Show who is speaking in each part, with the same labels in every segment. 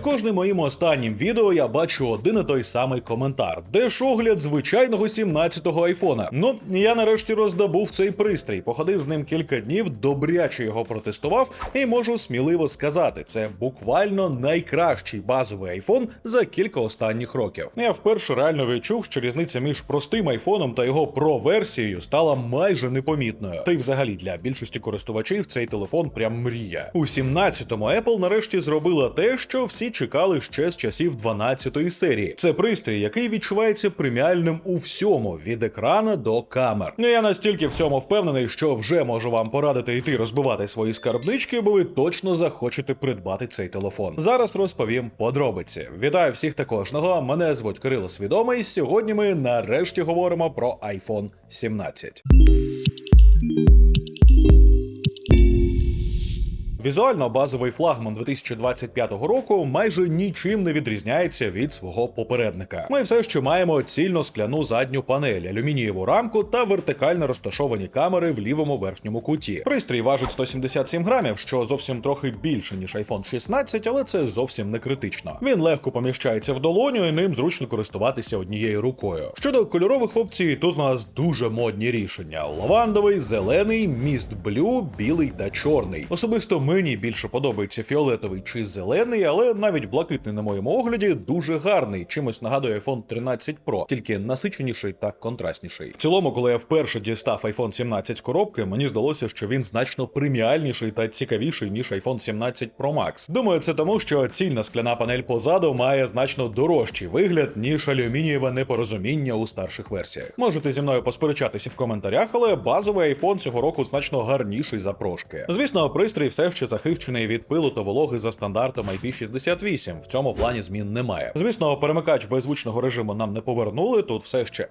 Speaker 1: Під кожним моїм останнім відео я бачу один і той самий коментар, де ж огляд звичайного 17-го айфона. Ну, я нарешті роздобув цей пристрій, походив з ним кілька днів, добряче його протестував, і можу сміливо сказати, це буквально найкращий базовий айфон за кілька останніх років. Я вперше реально відчув, що різниця між простим айфоном та його про-версією стала майже непомітною. Та й взагалі для більшості користувачів цей телефон прям мрія. У 17-му Apple нарешті зробила те, що всі чекали ще з часів 12-ї серії. Це пристрій, який відчувається преміальним у всьому від екрана до камер. Ну я настільки в цьому впевнений, що вже можу вам порадити йти розбивати свої скарбнички, бо ви точно захочете придбати цей телефон. Зараз розповім подробиці. Вітаю всіх та кожного. Мене звуть Кирило Свідомий. Сьогодні ми нарешті говоримо про iPhone 17. Візуально базовий флагман 2025 року майже нічим не відрізняється від свого попередника. Ми все ще маємо цільно скляну задню панель, алюмінієву рамку та вертикально розташовані камери в лівому верхньому куті. Пристрій важить 177 грамів, що зовсім трохи більше ніж iPhone 16, але це зовсім не критично. Він легко поміщається в долоню і ним зручно користуватися однією рукою. Щодо кольорових опцій, тут у нас дуже модні рішення: лавандовий, зелений, міст блю, білий та чорний. Особисто мені більше подобається фіолетовий чи зелений, але навіть блакитний на моєму огляді дуже гарний. Чимось нагадує iPhone 13 Pro, тільки насиченіший та контрастніший. В цілому, коли я вперше дістав iPhone 17 з коробки, мені здалося, що він значно преміальніший та цікавіший ніж iPhone 17 Pro Max. Думаю, це тому, що цільна скляна панель позаду має значно дорожчий вигляд, ніж алюмінієве непорозуміння у старших версіях. Можете зі мною посперечатися в коментарях, але базовий iPhone цього року значно гарніший за прошки. Звісно, пристрій все ще захищений від пилу та вологи за стандартом IP68. В цьому плані змін немає. Звісно, перемикач беззвучного режиму нам не повернули. Тут все ще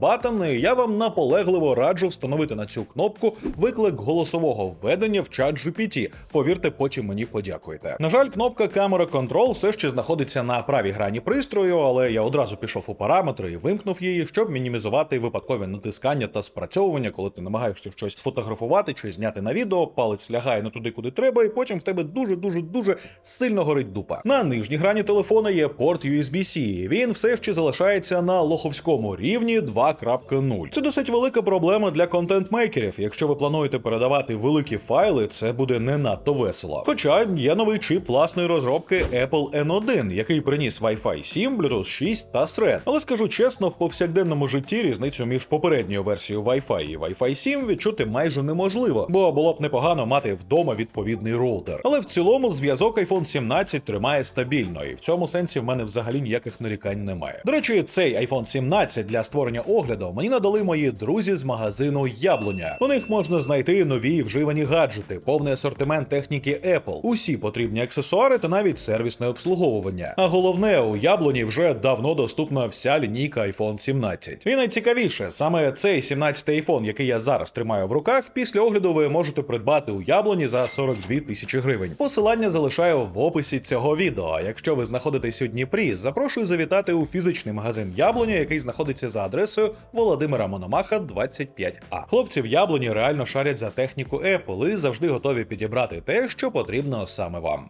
Speaker 1: Button, і я вам наполегливо раджу встановити на цю кнопку виклик голосового введення в чат GPT. Повірте, потім мені подякуєте. На жаль, кнопка камера Control все ще знаходиться на правій грані пристрою, але я одразу пішов у параметри і вимкнув її, щоб мінімізувати випадкові натискання та спрацьовування, коли ти намагаєшся щось сфотографувати чи зняти на відео, палець лягає не туди, куди треба, і потім в тебе дуже дуже дуже сильно горить дупа. На нижній грані телефона є порт USB-C. Він все ще залишається на лоховському рівні 2.0. Це досить велика проблема для контент-мейкерів. Якщо ви плануєте передавати великі файли, це буде не надто весело. Хоча є новий чип власної розробки Apple N1, який приніс Wi-Fi 7, Bluetooth 6 та Thread. Але скажу чесно, в повсякденному житті різницю між попередньою версією Wi-Fi і Wi-Fi 7 відчути майже неможливо, бо було б непогано мати вдома відповідний роутер. Але в цілому зв'язок iPhone 17 тримає стабільно, і в цьому сенсі в мене взагалі ніяких нарікань немає. До речі, цей iPhone 17 для створення огляду мені надали мої друзі з магазину Яблуня. У них можна знайти нові вживані гаджети, повний асортимент техніки Apple, усі потрібні аксесуари та навіть сервісне обслуговування. А головне, у яблуні вже давно доступна вся лінійка iPhone 17. І найцікавіше, саме цей 17 iPhone, який я зараз тримаю в руках, після огляду ви можете придбати у яблуні за 42 тисячі гривень. Посилання залишаю в описі цього відео. А якщо ви знаходитесь у Дніпрі, запрошую завітати у фізичний магазин Яблуня, який знаходиться за адресою Володимира Мономаха, 25А. Хлопці в яблуні реально шарять за техніку Apple і завжди готові підібрати те, що потрібно саме вам.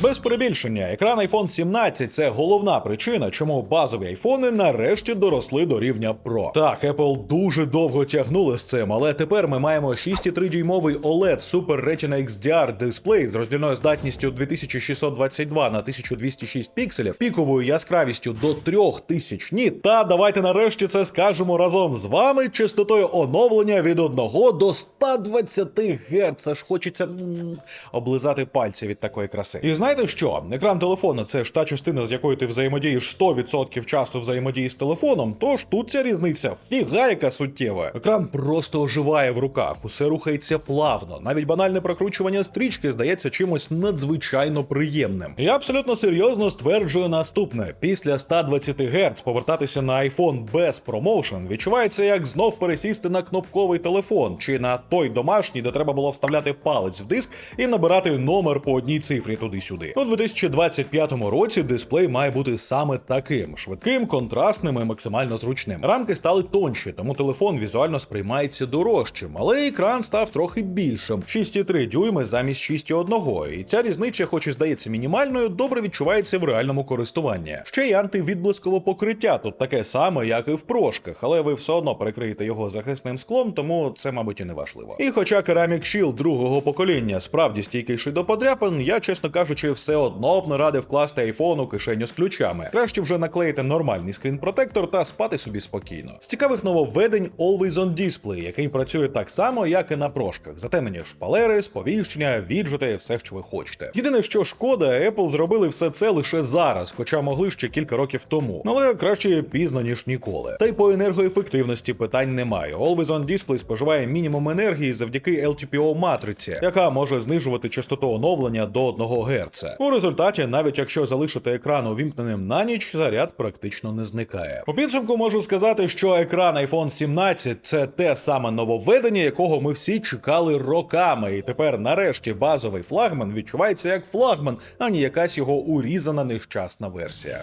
Speaker 1: Без перебільшення, екран iPhone 17 це головна причина, чому базові айфони нарешті доросли до рівня Pro. Так, Apple дуже довго тягнули з цим, але тепер ми маємо 6,3 дюймовий OLED Super Retina XDR дисплей з роздільною здатністю 2622 на 1206 пікселів, піковою яскравістю до 3000 ніт. Та давайте нарешті це скажемо разом з вами частотою оновлення від 1 до 120 Гц. Аж хочеться м, облизати пальці від такої краси. І знаєте що? Екран телефона це ж та частина, з якою ти взаємодієш 100% часу взаємодії з телефоном. Тож тут ця різниця фіга яка суттєва. Екран просто оживає в руках, усе рухається плавно. Навіть банальне прокручування стрічки здається чимось надзвичайно приємним. Я абсолютно серйозно стверджую наступне: після 120 Гц повертатися на iPhone без промоушен відчувається як знов пересісти на кнопковий телефон чи на той домашній, де треба було вставляти палець в диск і набирати номер по одній цифрі туди-сюди. Туди-сюди. У 2025 році дисплей має бути саме таким: швидким, контрастним і максимально зручним. Рамки стали тонші, тому телефон візуально сприймається дорожчим, але екран став трохи більшим 6,3 дюйми замість 6,1. І ця різниця, хоч і здається мінімальною, добре відчувається в реальному користуванні. Ще й антивідблискове покриття тут таке саме, як і в прошках, але ви все одно перекриєте його захисним склом, тому це, мабуть, і не важливо. І хоча Ceramic Shield другого покоління справді стійкіший до подряпин, я, чесно кажучи, все одно б не радив класти айфон у кишеню з ключами. Краще вже наклеїти нормальний скрін-протектор та спати собі спокійно. З цікавих нововведень Always On Display, який працює так само, як і на прошках. Затемнені шпалери, сповіщення, віджити, все, що ви хочете. Єдине, що шкода, Apple зробили все це лише зараз, хоча могли ще кілька років тому. Але краще пізно ніж ніколи. Та й по енергоефективності питань немає. Always On Display споживає мінімум енергії завдяки LTPO матриці, яка може знижувати частоту оновлення до 1 Гц. У результаті, навіть якщо залишити екран увімкненим на ніч, заряд практично не зникає. У підсумку можу сказати, що екран iPhone 17 це те саме нововведення, якого ми всі чекали роками, і тепер, нарешті, базовий флагман відчувається як флагман, а не якась його урізана нещасна версія.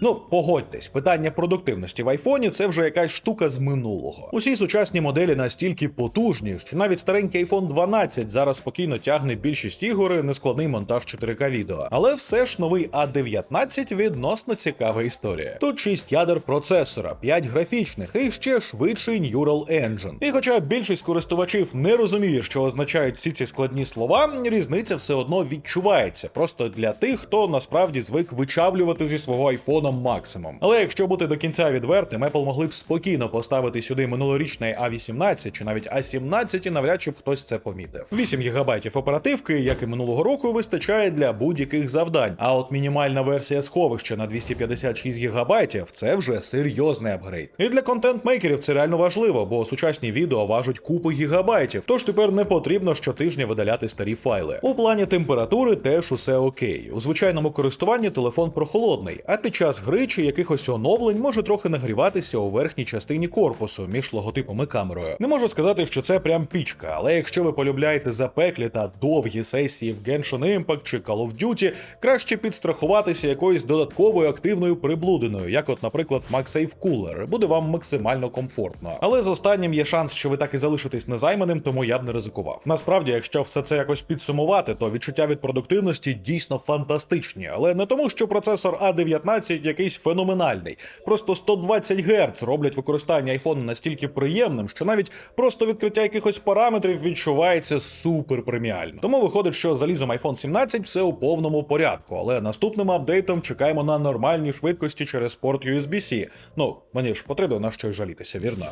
Speaker 1: Ну, погодьтесь, питання продуктивності в айфоні це вже якась штука з минулого. Усі сучасні моделі настільки потужні, що навіть старенький iPhone 12 зараз спокійно тягне більшість ігор нескладний монтаж 4К відео. Але все ж новий A19 відносно цікава історія. Тут 6 ядер процесора, 5 графічних і ще швидший Neural Engine. І хоча більшість користувачів не розуміє, що означають всі ці складні слова, різниця все одно відчувається. Просто для тих, хто насправді звик вичавлювати зі свого айфона максимум. Але якщо бути до кінця відвертим, Apple могли б спокійно поставити сюди минулорічний A18 чи навіть A17, і навряд чи б хтось це помітив. 8 ГБ оперативки, як і минулого року, вистачає для будь-яких завдань. А от мінімальна версія сховища на 256 ГБ – це вже серйозний апгрейд. І для контент-мейкерів це реально важливо, бо сучасні відео важать купу гігабайтів, тож тепер не потрібно щотижня видаляти старі файли. У плані температури теж усе окей. У звичайному користуванні телефон прохолодний, а під час гри чи якихось оновлень може трохи нагріватися у верхній частині корпусу між логотипом і камерою. Не можу сказати, що це прям пічка, але якщо ви полюбляєте запеклі та довгі сесії в Genshin Impact чи Call of Duty, краще підстрахуватися якоюсь додатковою активною приблудиною, як, от, наприклад, MagSafe Cooler. Буде вам максимально комфортно. Але з останнім є шанс, що ви так і залишитесь незайманим, тому я б не ризикував. Насправді, якщо все це якось підсумувати, то відчуття від продуктивності дійсно фантастичні, але не тому, що процесор A19 якийсь феноменальний. Просто 120 Гц роблять використання айфону настільки приємним, що навіть просто відкриття якихось параметрів відчувається супер преміально. Тому виходить, що залізом iPhone 17 все у повному порядку, але наступним апдейтом чекаємо на нормальні швидкості через порт USB-C. Ну, мені ж потрібно на що жалітися, вірно?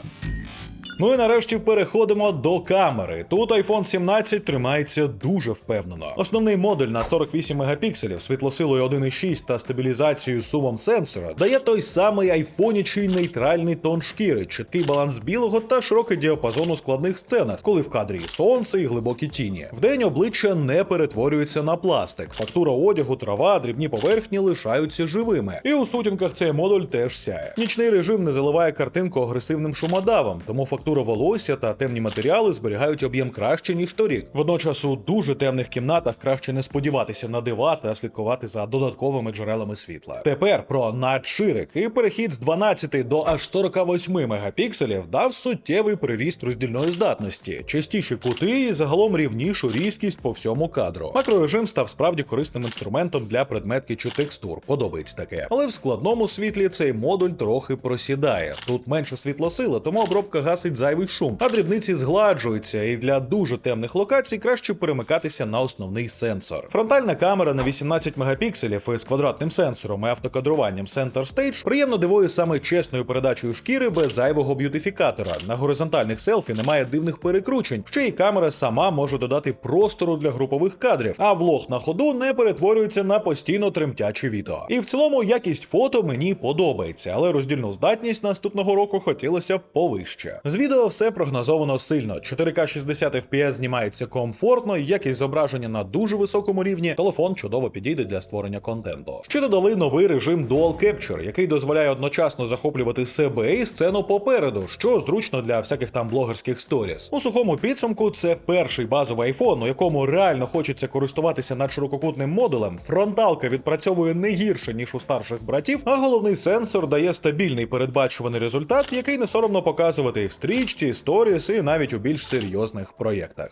Speaker 1: Ну і нарешті переходимо до камери. Тут iPhone 17 тримається дуже впевнено. Основний модуль на 48 мегапікселів світлосилою 1,6 та стабілізацією сувом сенсора дає той самий айфонічий нейтральний тон шкіри, чіткий баланс білого та широкий діапазон у складних сценах, коли в кадрі і сонце і глибокі тіні. Вдень обличчя не перетворюється на пластик. Фактура одягу, трава, дрібні поверхні лишаються живими. І у сутінках цей модуль теж сяє. Нічний режим не заливає картинку агресивним шумодавом, тому фактура волосся та темні матеріали зберігають об'єм краще ніж торік. Водночас у дуже темних кімнатах краще не сподіватися на дива та слідкувати за додатковими джерелами світла. Тепер про надширик і перехід з 12 до аж 48 мегапікселів дав суттєвий приріст роздільної здатності, частіші кути і загалом рівнішу різкість по всьому кадру. Макрорежим став справді корисним інструментом для предметки чи текстур. Подобається таке. Але в складному світлі цей модуль трохи просідає. Тут менше світлосили, тому обробка гасить зайвий шум, а дрібниці згладжуються, і для дуже темних локацій краще перемикатися на основний сенсор. Фронтальна камера на 18 мегапікселів із квадратним сенсором і автокадруванням Center Stage приємно дивує саме чесною передачею шкіри без зайвого б'ютифікатора. На горизонтальних селфі немає дивних перекручень. Ще й камера сама може додати простору для групових кадрів, а влог на ходу не перетворюється на постійно тремтяче відео. І в цілому якість фото мені подобається, але роздільну здатність наступного року хотілося б повище. Звісно, відео все прогнозовано сильно. 4К 60 FPS знімається комфортно, якість зображення на дуже високому рівні. Телефон чудово підійде для створення контенту. Ще додали новий режим Dual Capture, який дозволяє одночасно захоплювати себе і сцену попереду, що зручно для всяких там блогерських сторіс. У сухому підсумку це перший базовий iPhone, у якому реально хочеться користуватися надширококутним модулем. Фронталка відпрацьовує не гірше ніж у старших братів, а головний сенсор дає стабільний передбачуваний результат, який не соромно показувати в стрічці, сторіс, і навіть у більш серйозних проєктах.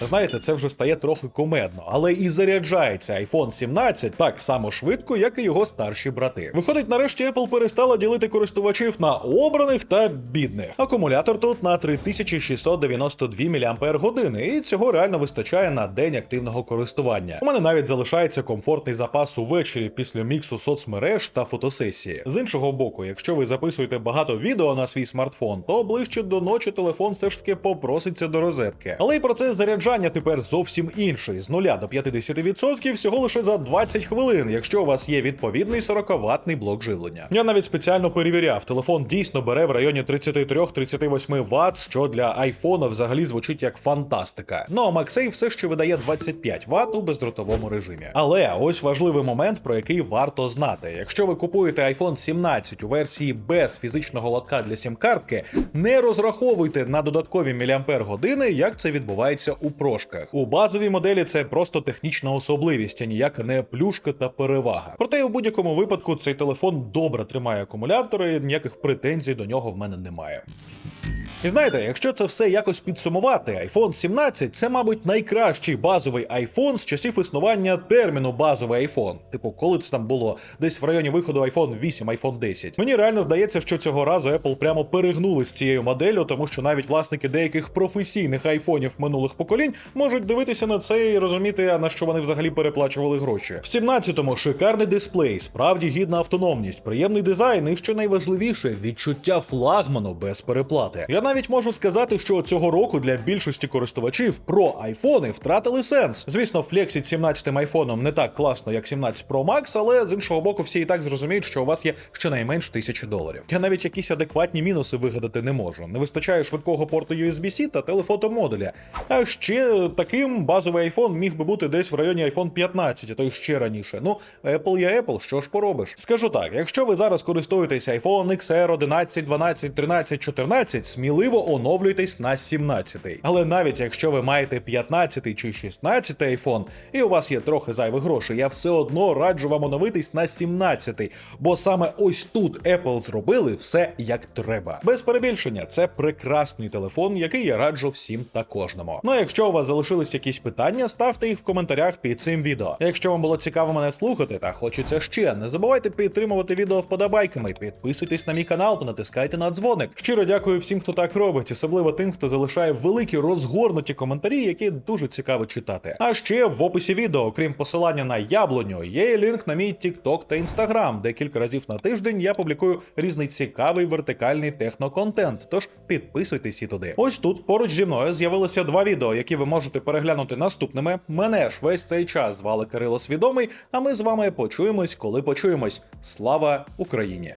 Speaker 1: Знаєте, це вже стає трохи комедно, але і заряджається iPhone 17 так само швидко, як і його старші брати. Виходить, нарешті Apple перестала ділити користувачів на обраних та бідних. Акумулятор тут на 3692 мАч, і цього реально вистачає на день активного користування. У мене навіть залишається комфортний запас увечері після міксу соцмереж та фотосесії. З іншого боку, якщо ви записуєте багато відео на свій смартфон, то ближче до ночі телефон все ж таки попроситься до розетки. Але й процес заряджання тепер зовсім інший. З 0 до 50% всього лише за 20 хвилин, якщо у вас є відповідний 40-ваттний блок живлення. Я навіть спеціально перевіряв, телефон дійсно бере в районі 33-38 Вт, що для айфона взагалі звучить як фантастика. Ну а MagSafe все ще видає 25 Вт у бездротовому режимі. Але ось важливий момент, про який варто знати. Якщо ви купуєте iPhone 17 у версії без фізичного лотка для сім-картки, не розраховуйте на додаткові міліампер години, як це відбувається у прошках. У базовій моделі це просто технічна особливість, а ніяка не плюшка та перевага. Проте у будь-якому випадку цей телефон добре тримає акумулятори, ніяких претензій до нього в мене немає. І знаєте, якщо це все якось підсумувати, iPhone 17 це, мабуть, найкращий базовий iPhone з часів існування терміну базовий iPhone. Типу, коли це там було десь в районі виходу iPhone 8, iPhone 10. Мені реально здається, що цього разу Apple прямо перегнули з цією моделлю, тому що навіть власники деяких професійних айфонів минулих поколінь можуть дивитися на це і розуміти, на що вони взагалі переплачували гроші. В 17-му шикарний дисплей, справді гідна автономність, приємний дизайн і ще найважливіше відчуття флагману без переплати. Я навіть можу сказати, що цього року для більшості користувачів про айфони втратили сенс. Звісно, флексить 17-м айфоном не так класно, як 17 Pro Max, але з іншого боку, всі і так зрозуміють, що у вас є щонайменш тисячі доларів. Я навіть якісь адекватні мінуси вигадати не можу. Не вистачає швидкого порту USB-C та телефотомодуля. А ще таким базовий iPhone міг би бути десь в районі iPhone 15, а то й ще раніше. Ну, Apple є Apple, що ж поробиш? Скажу так, якщо ви зараз користуєтесь iPhone XR 11, 12, 13, 14, сміливо оновлюйтесь на 17. Але навіть якщо ви маєте 15 чи 16 iPhone, і у вас є трохи зайвих грошей, я все одно раджу вам оновитись на 17, бо саме ось тут Apple зробили все як треба. Без перебільшення, це прекрасний телефон, який я раджу всім та кожному. Ну а якщо у вас залишились якісь питання, ставте їх в коментарях під цим відео. Якщо вам було цікаво мене слухати та хочеться ще, не забувайте підтримувати відео вподобайками, підписуйтесь на мій канал та натискайте на дзвоник. Щиро дякую всім, хто так робить, особливо тим, хто залишає великі розгорнуті коментарі, які дуже цікаво читати. А ще в описі відео, окрім посилання на яблуню, є лінк на мій TikTok та Instagram, де кілька разів на тиждень я публікую різний цікавий вертикальний техноконтент. Тож підписуйтесь і туди. Ось тут поруч зі мною з'явилося два відео, які ви можете переглянути наступними. Мене ж весь цей час звали Кирило Свідомий. А ми з вами почуємось, коли почуємось. Слава Україні!